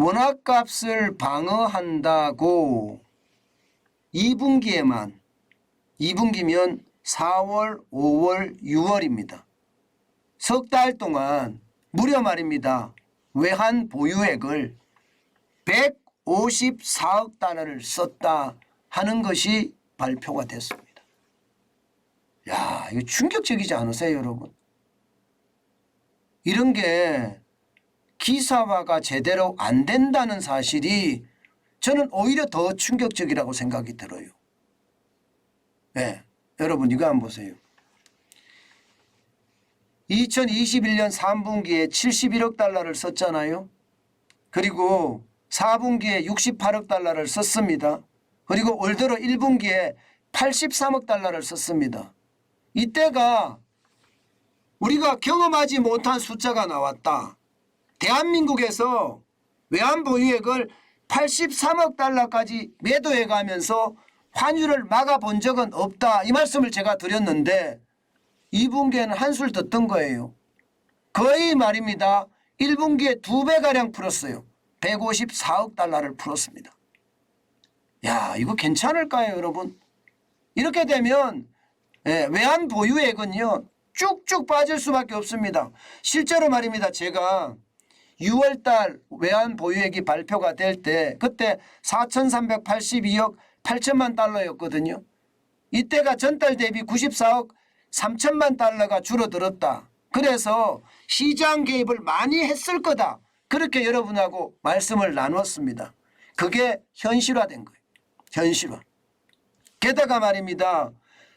원화값을 방어한다고 2분기에만 2분기면 4월, 5월, 6월입니다. 석 달 동안 무려 말입니다. 외환 보유액을 154억 달러를 썼다 하는 것이 발표가 됐습니다. 야, 이거 충격적이지 않으세요, 여러분? 이런 게 기사화가 제대로 안 된다는 사실이 저는 오히려 더 충격적이라고 생각이 들어요. 네, 여러분 이거 한번 보세요. 2021년 3분기에 71억 달러를 썼잖아요. 그리고 4분기에 68억 달러를 썼습니다. 그리고 올 들어 1분기에 83억 달러를 썼습니다. 이때가 우리가 경험하지 못한 숫자가 나왔다. 대한민국에서 외환 보 유액을 83억 달러까지 매도해 가면서 환율을 막아 본 적은 없다. 이 말씀을 제가 드렸는데 2분기에는 한술 더뜬 거예요. 거의 말입니다. 1분기에 두 배가량 풀었어요. 154억 달러를 풀었습니다. 야, 이거 괜찮을까요, 여러분? 이렇게 되면 예, 외환 보유액은요 쭉쭉 빠질 수밖에 없습니다. 실제로 말입니다. 제가 6월달 외환 보유액이 발표가 될 때 그때 4,382억 8천만 달러였거든요. 이때가 전달 대비 94억 3천만 달러가 줄어들었다. 그래서 시장 개입을 많이 했을 거다. 그렇게 여러분하고 말씀을 나눴습니다. 그게 현실화된 거예요. 현실화. 게다가 말입니다.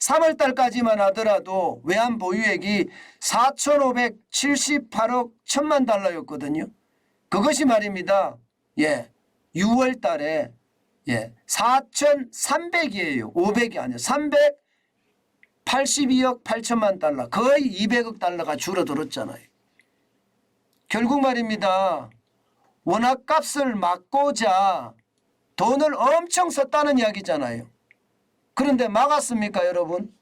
3월 달까지만 하더라도 외환 보유액이 4,578억 1천만 달러였거든요. 그것이 말입니다. 예. 6월 달에 예. 4,300이에요. 500이 아니에요. 382억 8천만 달러. 거의 200억 달러가 줄어들었잖아요. 결국 말입니다. 원화 값을 막고자 돈을 엄청 썼다는 이야기잖아요. 그런데 막았습니까, 여러분?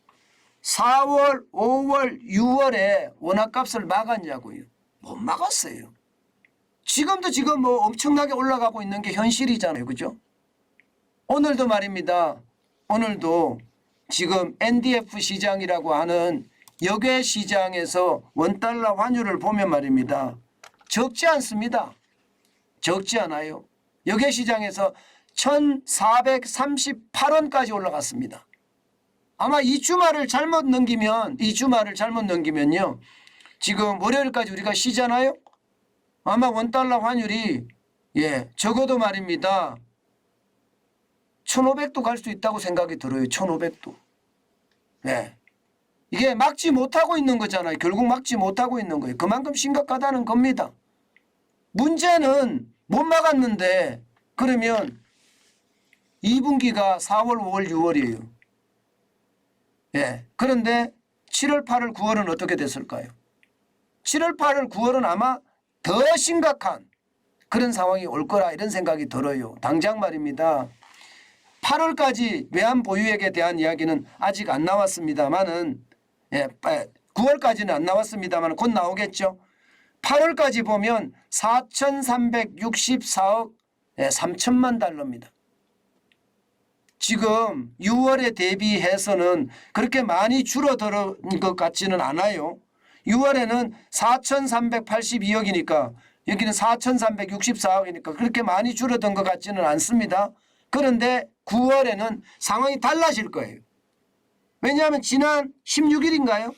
4월, 5월, 6월에 원화값을 막았냐고요. 못 막았어요. 지금도 지금 뭐 엄청나게 올라가고 있는 게 현실이잖아요. 그죠? 오늘도 말입니다. 오늘도 지금 NDF 시장이라고 하는 역외 시장에서 원달러 환율을 보면 말입니다. 적지 않습니다. 적지 않아요. 역외 시장에서 1,438원까지 올라갔습니다. 아마 이 주말을 잘못 넘기면 이 주말을 잘못 넘기면요. 지금 월요일까지 우리가 쉬잖아요. 아마 원달러 환율이 예 적어도 말입니다. 1,500도 갈 수 있다고 생각이 들어요. 1,500도. 네. 이게 막지 못하고 있는 거잖아요. 결국 막지 못하고 있는 거예요. 그만큼 심각하다는 겁니다. 문제는 못 막았는데 그러면 2분기가 4월, 5월, 6월이에요. 예. 그런데 7월, 8월, 9월은 어떻게 됐을까요? 7월, 8월, 9월은 아마 더 심각한 그런 상황이 올 거라 이런 생각이 들어요. 당장 말입니다. 8월까지 외환 보유액에 대한 이야기는 아직 안 나왔습니다만은 예, 9월까지는 안 나왔습니다만 곧 나오겠죠. 8월까지 보면 4,364억 3천만 달러입니다. 지금 6월에 대비해서는 그렇게 많이 줄어드는 것 같지는 않아요. 6월에는 4,382억이니까 여기는 4,364억이니까 그렇게 많이 줄어든 것 같지는 않습니다. 그런데 9월에는 상황이 달라질 거예요. 왜냐하면 지난 16일인가요?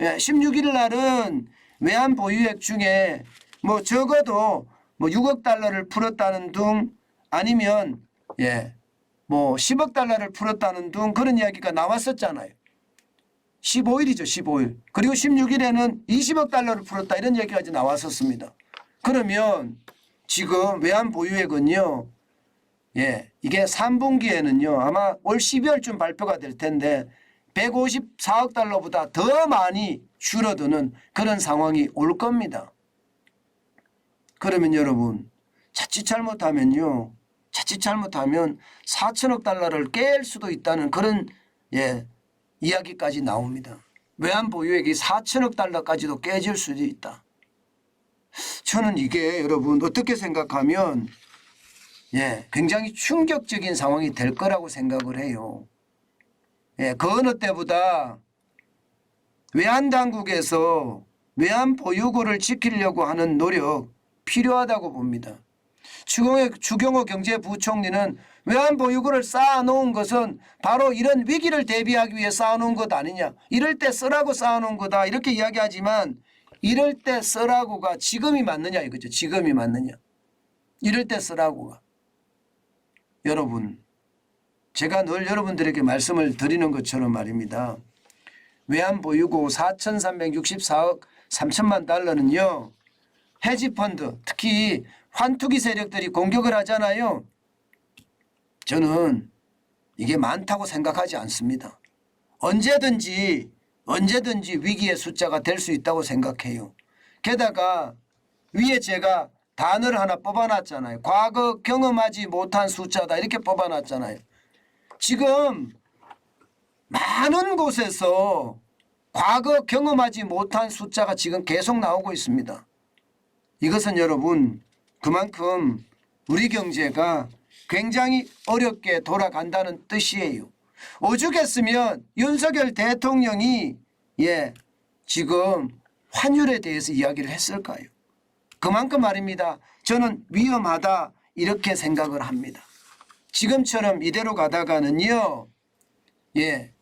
예, 16일 날은 외환 보유액 중에 뭐 적어도 뭐 6억 달러를 풀었다는 등 아니면 예, 뭐 10억 달러를 풀었다는 등 그런 이야기가 나왔었잖아요. 15일이죠, 15일. 그리고 16일에는 20억 달러를 풀었다 이런 얘기까지 나왔었습니다. 그러면 지금 외환 보유액은요, 예, 이게 3분기에는요, 아마 올 12월쯤 발표가 될 텐데 154억 달러보다 더 많이 줄어드는 그런 상황이 올 겁니다. 그러면 여러분, 자칫 잘못하면요, 자칫 잘못하면 4천억 달러를 깰 수도 있다는 그런 예, 이야기까지 나옵니다. 외환 보유액이 4천억 달러까지도 깨질 수도 있다. 저는 이게 여러분 어떻게 생각하면 예, 굉장히 충격적인 상황이 될 거라고 생각을 해요. 예, 그 어느 때보다 외환 당국에서 외환 보유고를 지키려고 하는 노력 필요하다고 봅니다. 주경호, 경제부총리는 외환 보유고를 쌓아놓은 것은 바로 이런 위기를 대비하기 위해 쌓아놓은 것 아니냐. 이럴 때 쓰라고 쌓아놓은 거다. 이렇게 이야기하지만 이럴 때 쓰라고가 지금이 맞느냐 이거죠. 지금이 맞느냐. 이럴 때 쓰라고가. 여러분, 제가 늘 여러분들에게 말씀을 드리는 것처럼 말입니다. 외환 보유고 4,364억 3천만 달러는요. 헤지펀드 특히 환투기 세력들이 공격을 하잖아요. 저는 이게 많다고 생각하지 않습니다. 언제든지 언제든지 위기의 숫자가 될 수 있다고 생각해요. 게다가 위에 제가 단어를 하나 뽑아놨잖아요. 과거 경험하지 못한 숫자다 이렇게 뽑아놨잖아요. 지금 많은 곳에서 과거 경험하지 못한 숫자가 지금 계속 나오고 있습니다. 이것은 여러분 그만큼 우리 경제가 굉장히 어렵게 돌아간다는 뜻이에요. 오죽했으면 윤석열 대통령이 예 지금 환율에 대해서 이야기를 했을까요? 그만큼 말입니다. 저는 위험하다 이렇게 생각을 합니다. 지금처럼 이대로 가다가는요. 예.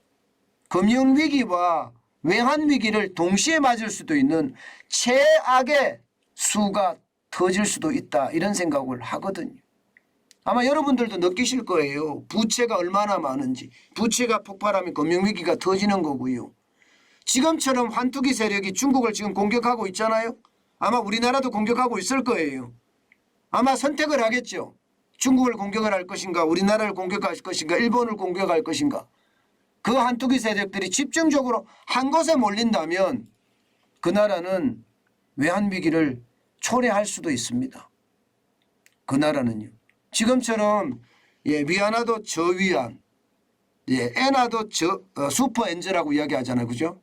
금융 위기와 외환 위기를 동시에 맞을 수도 있는 최악의 수가 터질 수도 있다 이런 생각을 하거든요. 아마 여러분들도 느끼실 거예요. 부채가 얼마나 많은지. 부채가 폭발하면 금융위기가 터지는 거고요. 지금처럼 환투기 세력이 중국을 지금 공격하고 있잖아요. 아마 우리나라도 공격하고 있을 거예요. 아마 선택을 하겠죠. 중국을 공격을 할 것인가, 우리나라를 공격할 것인가, 일본을 공격할 것인가. 그 한투기 세력들이 집중적으로 한 곳에 몰린다면 그 나라는 외환위기를 초래할 수도 있습니다. 그 나라는요. 지금처럼 예, 위안화도 저위안, 예, 엔화도 저 어, 슈퍼 엔저라고 이야기하잖아요, 그죠?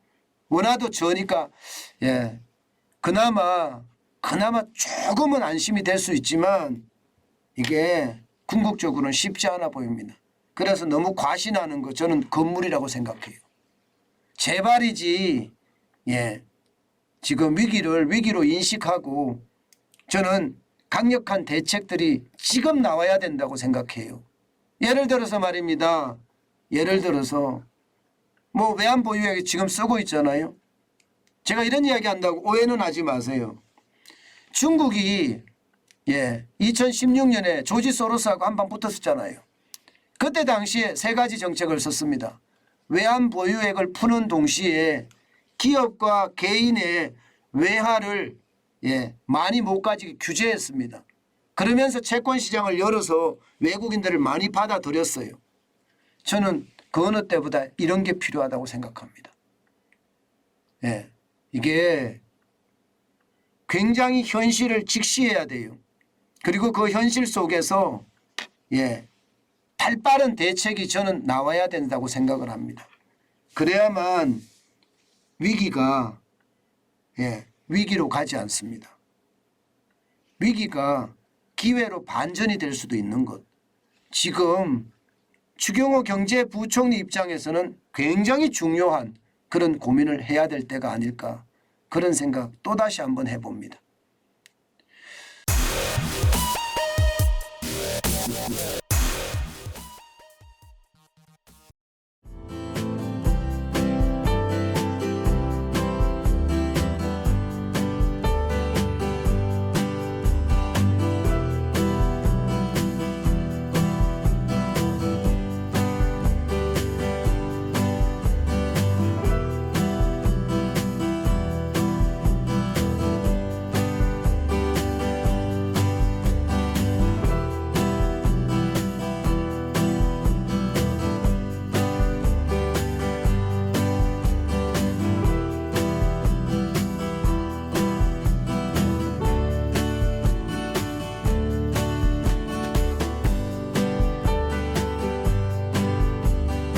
원화도 저니까 예, 그나마 그나마 조금은 안심이 될 수 있지만 이게 궁극적으로는 쉽지 않아 보입니다. 그래서 너무 과신하는 거 저는 건물이라고 생각해요. 제발이지 예 지금 위기를 위기로 인식하고 저는 강력한 대책들이 지금 나와야 된다고 생각해요. 예를 들어서 말입니다. 예를 들어서 뭐 외환 보유액 지금 쓰고 있잖아요. 제가 이런 이야기 한다고 오해는 하지 마세요. 중국이 예 2016년에 조지 소로스하고 한방 붙었었잖아요. 그때 당시에 세 가지 정책을 썼습니다. 외환 보유액을 푸는 동시에 기업과 개인의 외화를 예, 많이 못 가지게 규제했습니다. 그러면서 채권 시장을 열어서 외국인들을 많이 받아들였어요. 저는 그 어느 때보다 이런 게 필요하다고 생각합니다. 예, 이게 굉장히 현실을 직시해야 돼요. 그리고 그 현실 속에서 예, 발빠른 대책이 저는 나와야 된다고 생각을 합니다. 그래야만 위기가 예, 위기로 가지 않습니다. 위기가 기회로 반전이 될 수도 있는 것. 지금 추경호 경제부총리 입장에서는 굉장히 중요한 그런 고민을 해야 될 때가 아닐까 그런 생각 또다시 한번 해봅니다.